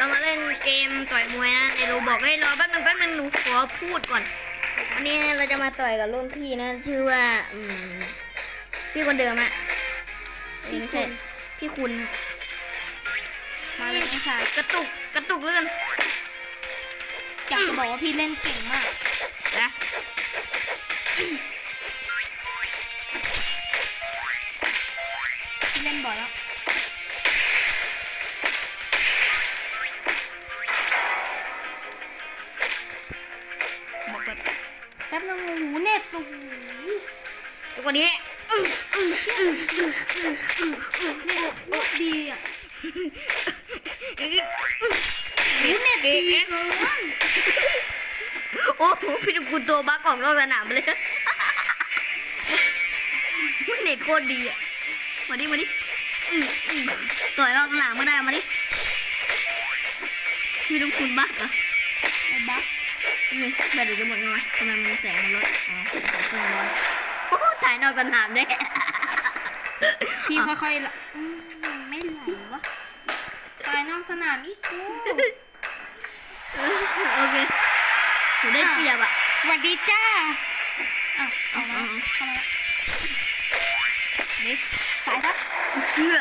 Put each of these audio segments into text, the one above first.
เรามาเล่นเกมต่อยมวยนะในโรบอกให้ยรอแป๊บนึงแป๊บนึงหนูขอพูดก่อนวันนี้เราจะมาต่อยกับรุ่นพี่นะ ชื่อว่าอืมพี่คนเดิมอะไม่ใช่พี่คุณมาเลยน้องชายกระตุกกระตุกเลื่อนอยากจะบอกว่าพี่เล่นเก่งมากนะ วันนี้อื้ออื้ออื้ออื้ออื้ออื้ออื้อเน็ตโคตรดีอะเน็ตดีเกินโอ้โหพี่ดูคุณตัวบักออกนอกสนามไปเลยเน็ตโคตรดีอะ มาดิ มาดิอื้ออื้อต่อยนอกสนามก็ได้ มาดิพี่ดูคุณบักเหรอไอ้บั๊กนี่แบตหรือจะหมดไงวะทำไมมันแสงมันลดอ๋อเครื่องร้อนโอ้โห ถ่ายนอกสนามได้พี่ค่อยๆละอืมไม่ไหลวะตายนอกสนามอีกกูโอเคหนูได้เปรียบอะสวัสดีจ้าอ้าวเอามาเอาเข้ามาละนี่สายซะเชื่อ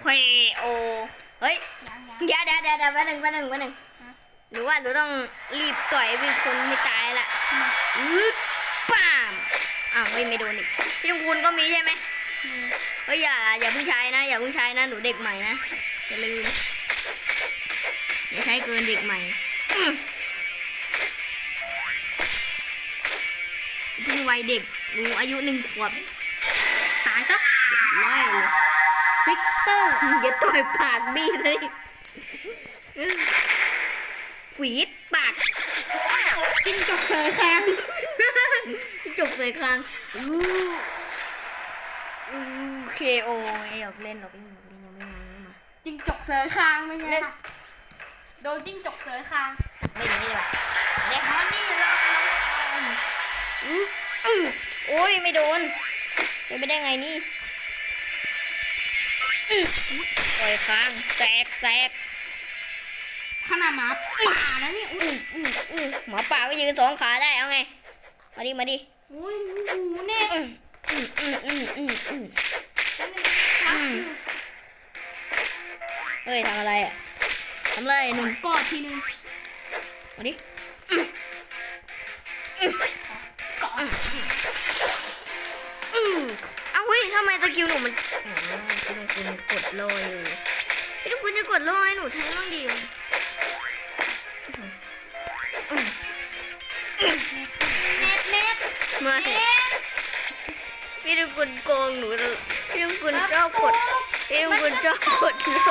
เควโอ เฮ้ยยังยังเดี๋ยวเดี๋ยวเดี๋ยวแป๊บหนึงแป๊บหนึงแป๊บหนึงฮะหนูว่าหนูต้องรีบต่อยเป็นคนไม่ตายละ อือป้ามอ้าวไม่ไม่โดนอีกพี่ตงคุณก็มีใช่ไหมเฮ้ยอย่าอย่าเพิ่งใช้นะ อย่าเพิ่งใช้นะหนูเด็กใหม่นะอย่าลืมอย่าใช้เกินเด็กใหม่เพิ่งวัยเด็กหนูอายุหนึ่งขวบตายซะไล่เลยคริกเตอร์อย่าต่อยปากบี้เลยฝีดปาก จิ้งจกเสยแคงที่จบเลยครั้งอู้อู้เคโออยากเล่นหรอกเล่นหรอกเล่นยังไม่มาไม่มาจิ้งจกเสยคางไม่ใช่ค่ะโดนจิ้งจกเสยคางเล่นอย่างนี้ดีกว่าเด็กมันนี่เราอื้ออื้อโอ้ยไม่โดนเป็นไม่ได้ไงนี่อื้อต่อยค้างแตกแตก ขนาดหมาป่านะเนี่ยอุ้อื้ยออื้ออื้อหมอป่าก็ยืนสองขาได้เอาไง มาดิ มาดิอุ้ยโอ้โหเนี่ยอื้ออื้ออื้ออื้ออื้ออื้ออืมเฮ้ยทำอะไรอะทำอะไรหนุ่มกอดทีนึง มาดิอื้ออื้อกอดอือเอ้าเฮ้ยทำไมสกิลหนูมันอ๋อพี่ลุงคุณกดลอยอยู่พี่ลุงคุณจะกดลอยหนูใช้บ้างดี พี่ลุงคุณโกงหนูยพี่ลุงคุณชอบกดพี่ลุงคุณชอบกดโล่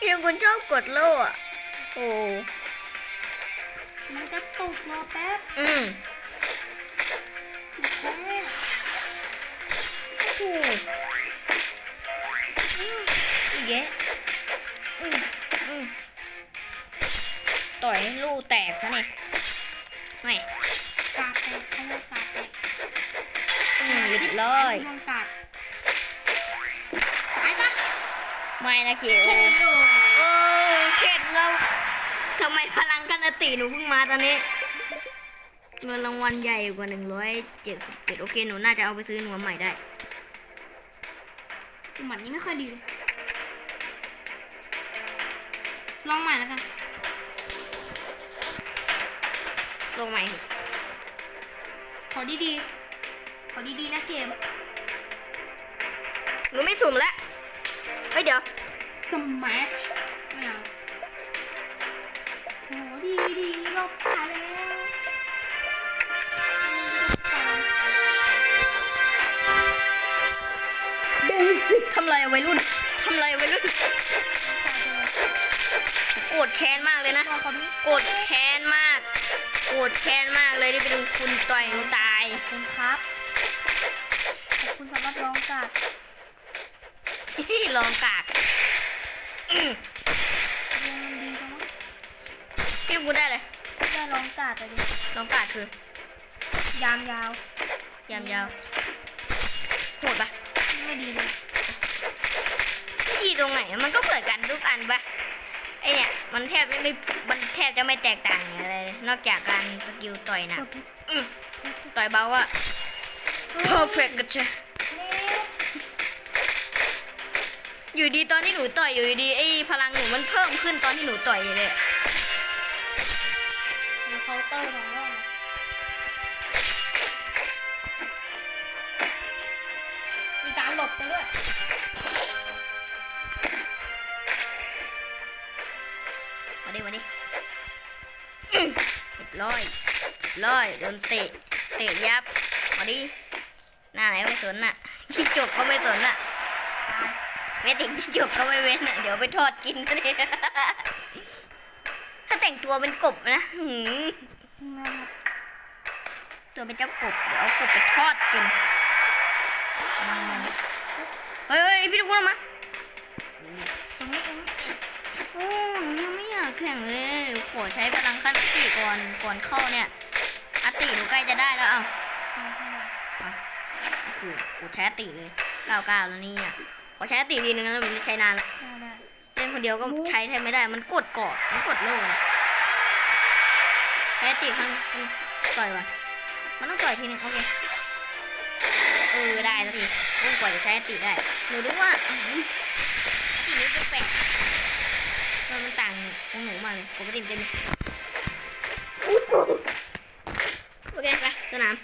พี่ลุงคุณชอบกดโล่อะโอ้มันจะตกรอแป๊บ อืมแป๊บโอ้อีกแยะอืมอืมต่อยลูกแตกซะนี่ไม่ อืมเรียบร้อยมองกาดตายซะไม่นะเขียวเช่นโดนโอ้เข็ดแล้วทำไมพลังกันติหนูเพิ่งมาตอนนี้เงินรางวัลใหญ่กว่าหนึ่งร้อยเจ็ดสิบเจ็ดโอเค หนูน่าจะเอาไปซื้อหนูใหม่ได้หมัดนี้ไม่ค่อยดีเลยลองใหม่แล้วกันลงใหม่เถอะขอดีๆ ขอดีๆนะเกม หนูไม่สุ่มแล้วเฮ้ยเดี๋ยวสมัชไม่เอาโหดีดีๆเราผ่านแล้วทำไรอะวัยรุ่นทำไรอะวัยรุ่น โกรธแค้นมากเลยนะรอเขาดูโกรธแค้นมาก โกรธแค้นมากเลยที่เป็นคุณต่อยหนูตายขอบคุณครับ การ์ดลองกากอื้อเรียนมันดีจังวะพี่กูได้เลยได้รองการ์ดเลยดิลองกากคือยามยาว ยามยาวโหดปะไม่ดีเลยอีดตรงไหน มันก็เหมือนกันทุกอันปะไอเนี่ยมันแทบไม่ไม่ มันแทบจะไม่แตกต่างอะไรเลยนอกจากการสกิลต่อยหนะอืมต่อยเบาอะ perfect กันใช่ อยู่ดีตอนที่หนูต่อยอยู่ดีไอ้พลังหนูมันเพิ่มขึ้นตอนที่หนูต่อยเลยอะมีเคาน์เตอร์ของเรามีการหลบกันด้วยมาดิมาดิอื้อเรียบร้อยเรียบร้อยโดนเตะ เตะยับมาดิหน้าไหนก็ไม่สนน่ะขี้จกก็ไม่สนน่ะ เวติงขี้จกก็ไม่เว้นน่ะ เดี๋ยวไปทอดกินก็ได้ถ้าแต่งตัวเป็นกบนะหืมตัวเป็นเจ้ากบ เดี๋ยวเอากบไปทอดกิน เฮ้ยพี่ทุกคนมาโอ้หนูยังไม่อยากแข่งเลยขอใช้พลังขั้นอติก่อนก่อนเข้าเนี่ยอติหนูใกล้จะได้แล้วเอ้าโอ้โหกูใช้ติเลยเก้าเก้าแล้วนี่ย ขอใช้อติทีนึงแล้วมันไม่ใช้นานละได้ได้เล่นคนเดียวก็ใช้แทนไม่ได้ มันกดเกาะมันกดโล่นะใช้อติขั้นต่อยก่อนมันต้องต่อยทีนึงโอเคเออได้แล้วทีโอ้กว่าจะใช้อติได้หนูนึกว่าอื้อหืออตินี้แปลกๆมันมันต่างของหนูมากเลยปกติมันจะมีโอเคไปสนาม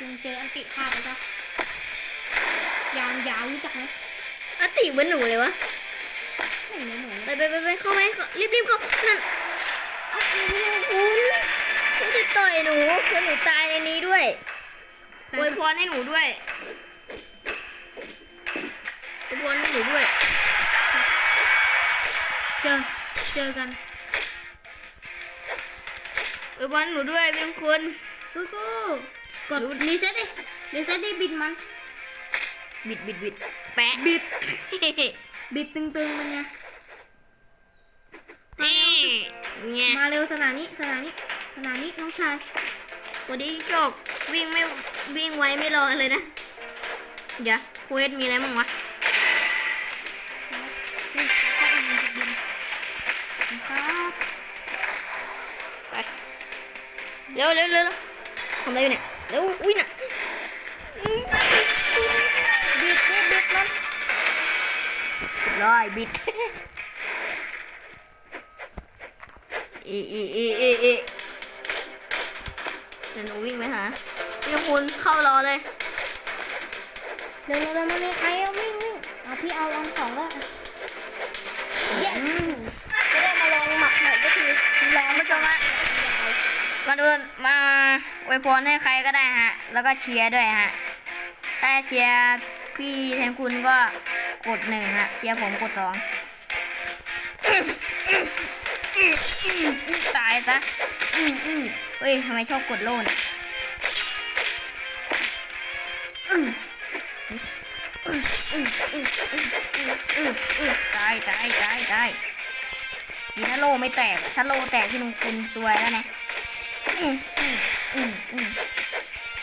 ยังเจออัน ติฆ่าไปซะยางยาวรู้จักไหมอติเหมือนหนูเลยวะไม่เหมือนหนูไปไปไปไปเข้าไปรีบรีบเข้านั่นโอ้โหคุณคุณจะต่อยหนูเพื่อหนูตายในนี้ด้วยอวยพรให้หนูด้วยอวยพรให้หนูด้วย เจอเจอกันอวยพรให้หนูด้วยพี่ทุกคนสู้ๆ กดรีเซ็ตดิรีเซ็ตดิบิดมันบิดบิดบิดแปะบิดบิดตึงๆมันไงนี่เนี่ยมาเร็วสนามนี้สนามนี้สนามนี้น้องชายวันนี้โชควิ่งไม่วิ่งไวไม่รอเลยนะเดี๋ยวเควสมีอะไรบ้างวะนี่ก็อีกหนึ่งบินครับไปเร็วเร็วเร็วเร็วทำอะไรอยู่เนี่ย เร็วอุ้ยน่ะอื้อบิดบิดบิดมันร้อยบิดอีอีอีอีอีเดี๋ยวหนูวิ่งไปหาพี่คุณเข้ารอเลยเร็วเร็วเร็วมาเลยใครเอาวิ่งวิ่งเอาพี่เอาอันสองแล้วเย้อืมจะได้มาลองหมักหน่อยก็คือลองคุณผู้ชมฮะมาดูมา อวยพรให้ใครก็ได้ฮะ แล้วก็เชียร์ด้วยฮะถ้าเชียร์พี่แทนคุณก็กดหนึ่งฮะ เชียร์ผมกดสองตายซะอืออือเฮ้ยทำไมชอบกดโล่นตายตายตายตายดีถ้าโล่ไม่แตก ถ้าโล่แตกที่ลุงคุณซวยแล้วไง อืมอืม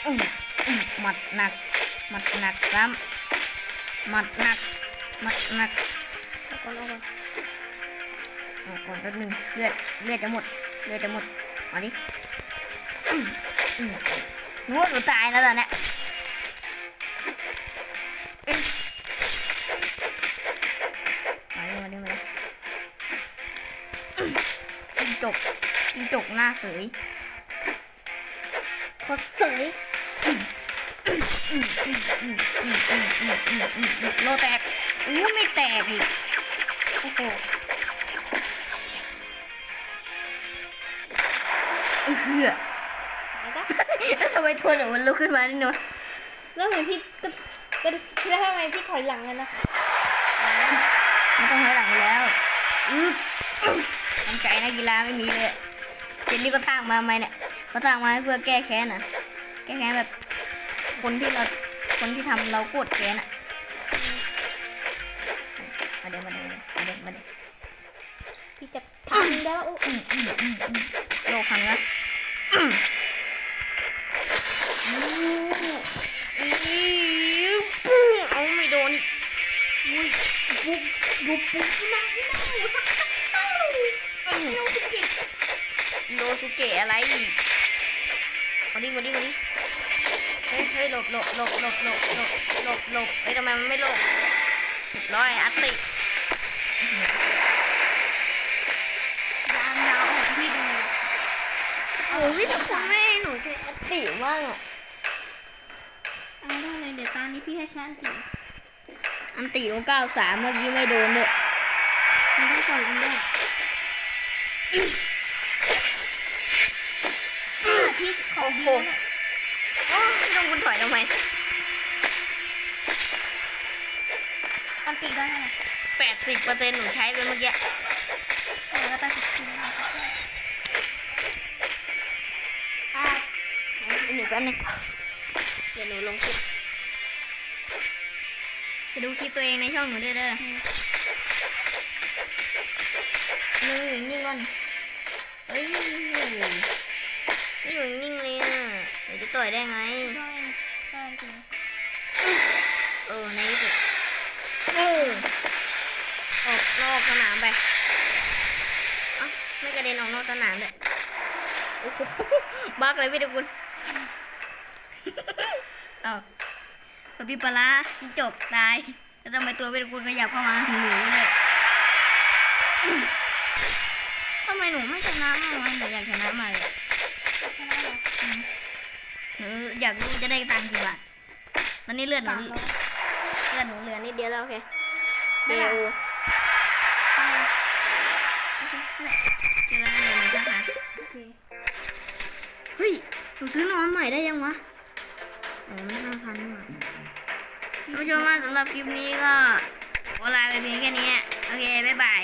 อืมอืมหมัดหนักหมัดหนักซ้ำหมัดหนักหมัดหนักเอาก่อนเอาก่อนเอาก่อนแป๊บนึงเลือดเลือดจะหมดเลือดจะหมดมาดิอืมอืมหนูว่าหนูตายแล้วตอนเนี้ยมาดิมาดิมาดิจิ้งจกจิ้งจกหน้าเสย พอเสยโลแตกอู้ไม่แตกอีกโอ้โหเหือทำไมทวนหนูมันลุกขึ้นมานี่หนูแล้วเหมือนพี่ก็ก็แล้วทำไมพี่ถอยหลังกันนะไม่ต้องถอยหลังแล้วอือตั้งใจนะกีฬาไม่มีเลยเจนนี่ก็สร้างมาใหม่เนี่ย เขาสร้างมาเพื่อแก้แค้นนะแก้แค้นแบบ คนที่เราคนที่ทำเราโกรธแค้นอะ มาเดี๋ยวมาเดี๋ยวมาเดี๋ยวมาเดี๋ยวพี่จะทำแล้วโลกครั้งละเอาไม่โดนอีกอุ้ยบุบบุบบุบนะนะโลสุเกะโลสุเกะอะไรอีก มาดิมาดิมาดิเฮ้ยเฮ้ยหลบหลบหลบหลบหลบหลบหลบหลบเฮ้ยทำไมมันไม่หลบเรียบร้อยอัตติยางยาวออกพี่ดูโอ้ยแต่คุณแม่ให้หนูใช้อัตติมากอะเอาได้เลยเดี๋ยวตอนนี้พี่ให้ชันสิอันติโอเก้าสามเมื่อกี้ไม่โดนเลยมันต้องปล่อยมันด้วยอ่ ขอดีนะโอ้พี่ต้องคุณถอยทำไมอันติได้เท่าไหร่แปดสิบเปอร์เซ็นต์หนูใช้ไปเมื่อกี้เดี๋ยวเราไปสิบทีนะอะหนูแป๊บนึงเดี๋ยวหนูลงคลิปจะดูคลิปตัวเองในช่องหนูได้เด้อนึงอยู่นิ่งก่อนเฮ้ย นี่อยู่นิ่งเลยอะเดี๋ยวจะต่อยได้ไงได้เออในที่สุดเออออกนอกสนามไปเอ้าไม่กระเด็นออกนอกสนามเลยโอ้โหบักเลยพี่ทุกคนเอ้าปะพี่ปลาร้าพี่จบตายแล้วทำไมตัวพี่ทุกคนขยับเข้ามาหนูเลยทำไมหนูไม่ชนะมากวะหนูอยากชนะมาเลย หรออืมหนูอยากรู้จะได้ตังค์กี่บาทตอนนี้เลือดหนูสามร้อยเลือดหนูเหลือนิดเดียวแล้วโอเคไม่เบเป็นไรลไปโอเคนั่นแหละเจอแล้วเดี๋ยวหนูจะหาโอเคเฮ้ย หนูซื้อนอนใหม่ได้ยังวะอ๋อมันห้าพันนี่หว่าท่านผู้ชมว่าสำหรับคลิปนี้ก็ขอลาไปเพียงแค่นี้ โอเค บ๊ายบาย